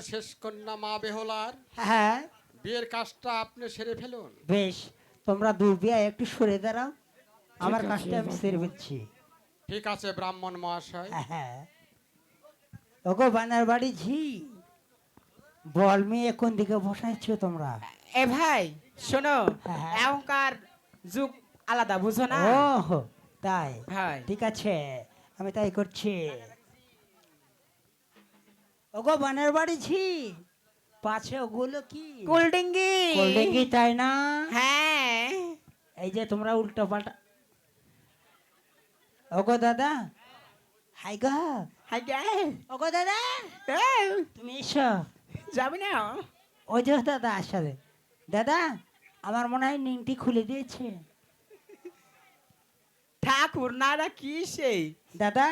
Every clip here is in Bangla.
শেষ কন্যা মা বেহলার। হ্যাঁ। বিয়ের কাজটা আপনি সেরে ফেলুন। বেশ তোমরা দুই বিয়া একটু সরে দাঁড়াও। আমার কাজটা আমি সেরে ফেলছি। ঠিক আছে ব্রাহ্মণ মহাশয়। হ্যাঁ ওগো বানার বাড়ি ঝি। বল মেয়ে কোন দিকে বসাইছো তোমরা? এ ভাই শোনো হ্যাঁ। এখনকার যুগ আলাদা বুঝো না? ও তাই। ভাই। ঠিক আছে আমি তাই করছি। ওগো বানের বাড়ি পাছে ওগুলো কি? কোল্ডিঙ্গি তাই না? হ্যাঁ। এই যে তোমরা উল্টো পাল্টা। ওগো দাদা হাই গা। হাই গে। ওগো দাদা তুমি এসো। যাবি না? ওই যে দাদা আসলে দাদা আমার মনে হয় নিংটি খুলে দিয়েছে। ঠাকুর নারা কি সেই? দাদা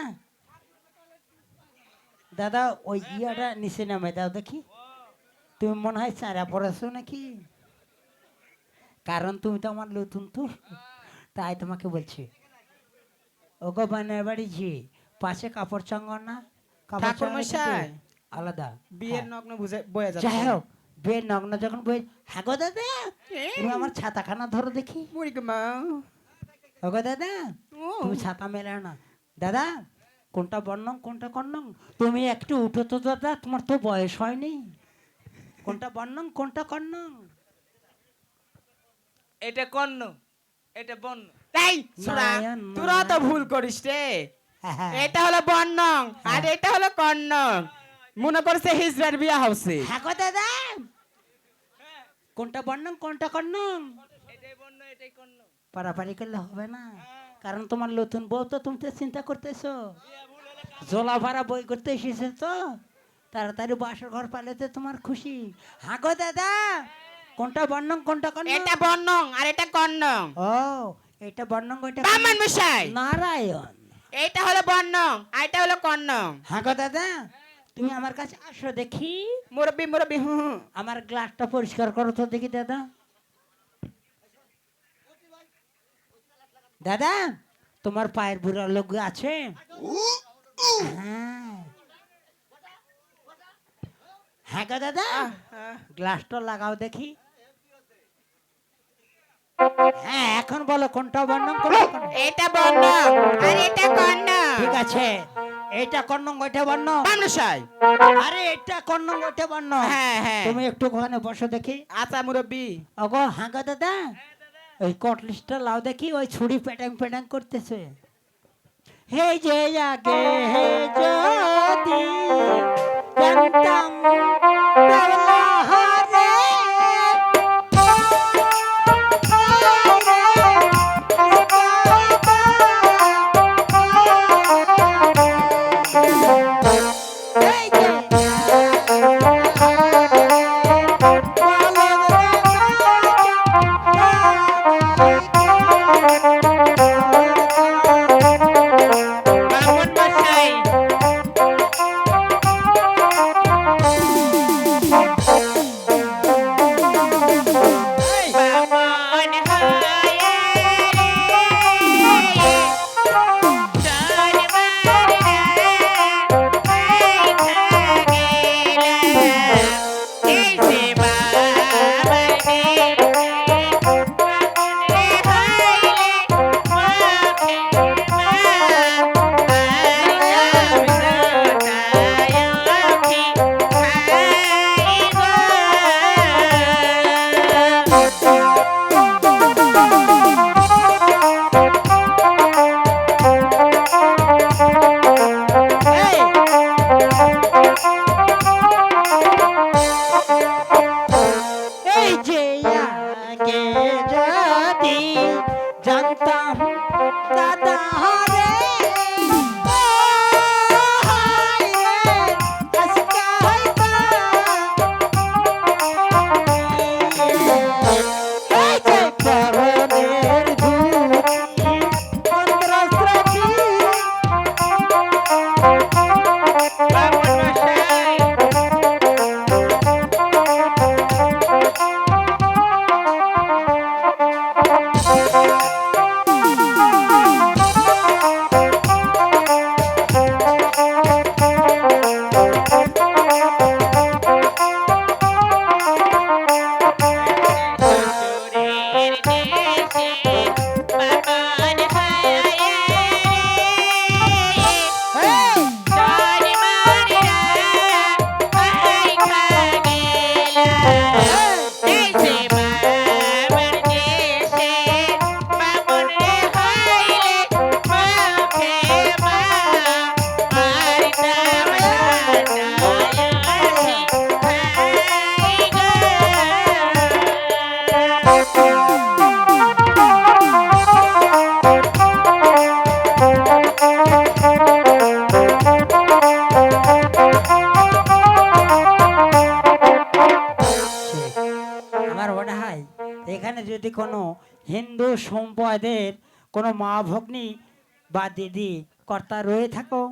দাদা ওই ইয়াটা নিচে নামে দাও দেখি। তুমি মনে হয় চারা পড়েছো নাকি? কারণ তুমি তো আমার নতুন তো তাই তোমাকে বলছি। ওগো বানের বাড়ি ঝি পাশে কাপড় না? চাঙ্গা মশাই, আলাদা। বিয়ের হ্যাঁ। নগ্ন বুঝে বয়ে যাই যাচ্ছে হোক বিয়ের নগ্ন যখন বই হ্যাঁ দাদা তুমি আমার ছাতাখানা ধরো দেখি। মুড়ি মা। ওগো দাদা তুমি ছাতা মেলে না। দাদা কোনটা বর্ণং কোনটা কর্ণং? তুমি একটু উঠো তো দাদা তোমার তো বয়স হয়নি। কোনটা বর্ণং কোনটা কর্ণং? এটা কর্ণ এটা বন্য তাই তোরা তো ভুল করিস রে। হ্যাঁ, এটা হলো বর্ণং আর এটা হলো কর্ণ। মনে করছে হিজড়ার বিয়া হচ্ছে। হ্যাঁ গো দাদা। কোনটা বর্ণং কোনটা কর্ণং? এটাই বর্ণ এটাই কর্ণ। পারাপারি করলে হবে না। কারণ তোমার নতুন বউ তো তুমি তো চিন্তা করতেছো। জোলা ভাড়া বই করতে এসেছে তো। তাড়াতাড়ি বাসর ঘর পালেতে তোমার খুশি। হ্যাঁ দাদা কোনটা বর্ণং কোনটা কর্ণং? এটা বর্ণং আর এটা কর্ণ। ও এটা বর্ণং ওইটা ব্রাহ্মণ মশাই। নারায়ণ। এটা হলো বর্ণং আর এটা হলো কর্ণ। হ্যাঁ গো দাদা তুমি আমার কাছে আসো দেখি। মুরব্বি মুরব্বি হু হু। আমার গ্লাসটা পরিষ্কার করো তো দেখি দাদা। দাদা তোমার পায়ের বুড়া লোক আছে? হ্যাঁ। হ্যাঁ গো দাদা। গ্লাসটা লাগাও দেখি। হ্যাঁ এখন বলো কোনটা বর্ণং কোনটা কর্ণং? এটা বর্ণং আর এটা কর্ণ। ঠিক আছে। এটা কর্ণং ওইটা বর্ণ? ব্রাহ্মণ আরে এটা কর্ণং ওইটা বর্ণ। হ্যাঁ হ্যাঁ। তুমি একটু ওখানে বসো দেখি। আচ্ছা মুরব্বি। ওগো হ্যাঁ গো দাদা। ওই কটলিশটা লাউ দেখি, ওই ছুরি প্যাটাং প্যাটাং করতেছে। হে যে আগে হে যদি জানতাম আগে যদি জানতাম তার এখানে যদি কোনো হিন্দু সম্প্রদায়ের কোনো মা ভগ্নী বা দিদি কর্তা রয়ে থাকো।